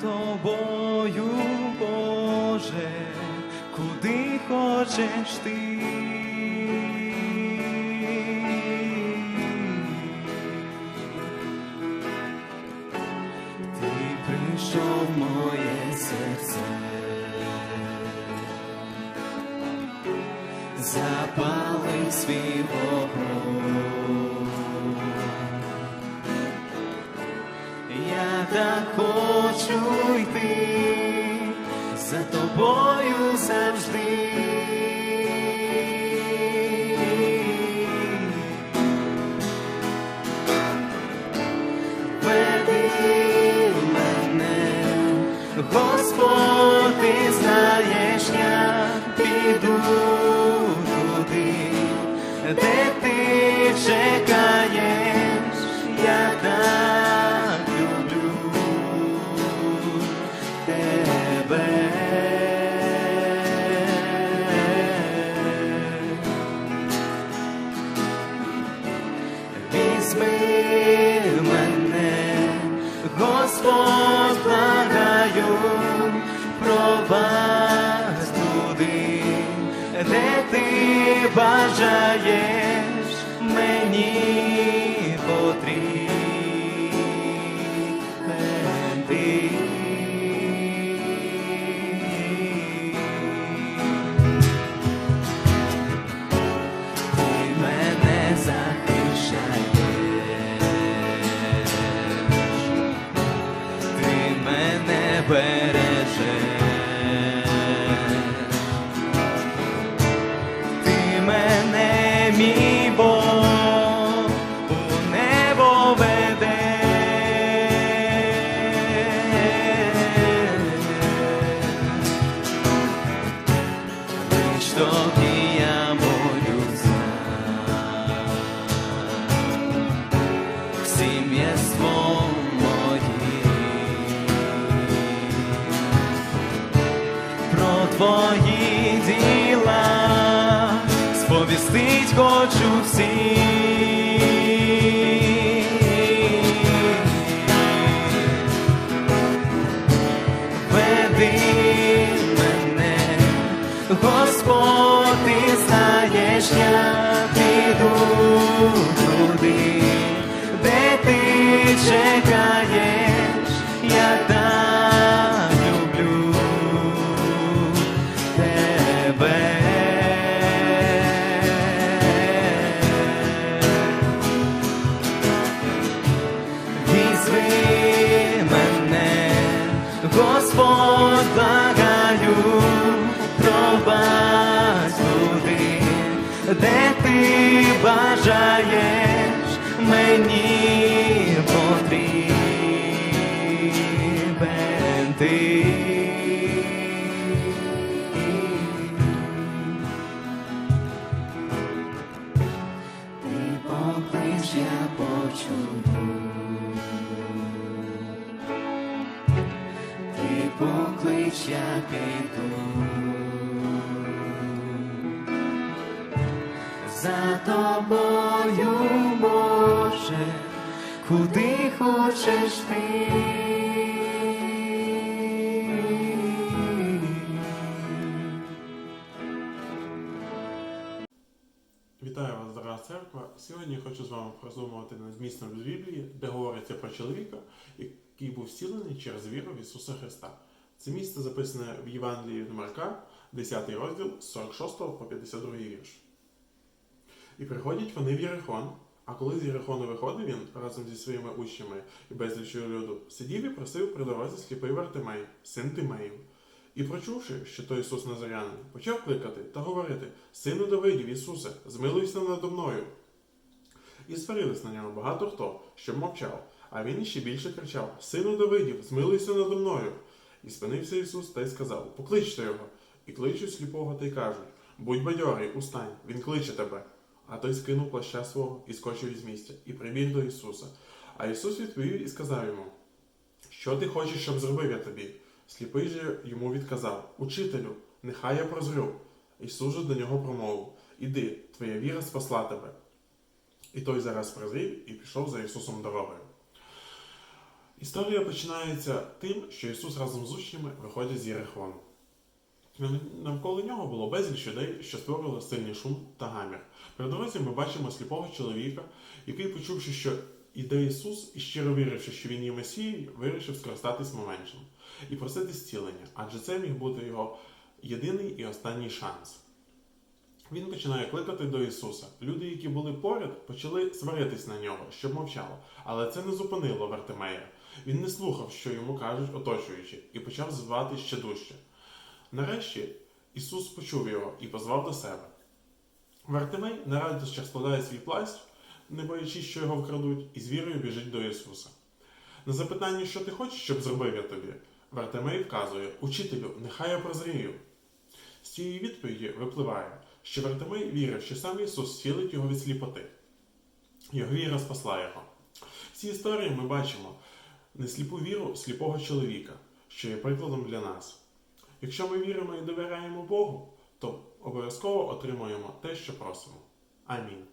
тобою, Боже, куди хочеш ти. Ти прийшов моє серце, запали свій вогонь. Так хочу йти за тобою завжди. Веди мене, Господь, знаєш, я піду туди, де провадь туди, де ти бажаєш твої діла сповістить хочу всім. Веди мене, Господь, ти знаєш, я піду туди, бажаєш мені потрібен ти. Ти поклич, я. Ти поклич, я піду. За тобою, Боже, куди хочеш ти. Вітаю вас, дорога церква. Сьогодні хочу з вами роздумувати над змістом з Біблії, де говориться про чоловіка, який був вцілений через віру в Ісуса Христа. Це місце записане в Євангелії від Марка, 10 розділ з 46 по 52 вірш. І приходять вони в Єрихон, а коли з Єрихону виходив він разом зі своїми учнями і безлічою люду, сидів і просив при дорозі сліпий Вартимей, син Тимеїв. І почувши, що то Ісус Назарянин, почав кликати та говорити: Сину Давидів, Ісусе, змилуйся надо мною. І сварились на нього багато хто, щоб мовчав, а він іще більше кричав: Сину Давидів, змилуйся надо мною. І спинився Ісус та й сказав: Покличте його. І кличуть сліпого та й кажуть: Будь бадьорий, устань, він кличе тебе. А той скинув плаща свого і скочив із місця, і прибіг до Ісуса. А Ісус відповів і сказав йому: Що ти хочеш, щоб зробив я тобі? Сліпий же йому відказав: Учителю, нехай я прозрю. Ісус же до нього промовив: Іди, твоя віра спасла тебе. І той зараз прозрів і пішов за Ісусом дорогою. Історія починається тим, що Ісус разом з учнями виходить з Єрихону. Нав- Навколо нього було безліч людей, що створювали сильний шум та гамір. При дорозі ми бачимо сліпого чоловіка, який, почувши, що іде Ісус, і щиро віривши, що він є Месією, вирішив скористатись моментом і просити зцілення, адже це міг бути його єдиний і останній шанс. Він починає кликати до Ісуса. Люди, які були поряд, почали сваритись на нього, щоб мовчало. Але це не зупинило Вартимея. Він не слухав, що йому кажуть оточуючі, і почав звати ще дужче. Нарешті Ісус почув його і позвав до себе. Вартимей радощах складає свій плащ, не боячись, що його вкрадуть, і з вірою біжить до Ісуса. На запитання, що ти хочеш, щоб зробив я тобі, Вартимей вказує: Учителю, нехай я прозрію. З цієї відповіді випливає, що Вартимей вірив, що сам Ісус зцілить його від сліпоти. Його віра спасла його. В цій історії ми бачимо несліпу віру сліпого чоловіка, що є прикладом для нас. Якщо ми віримо і довіряємо Богу, то обов'язково отримуємо те, що просимо. Амінь.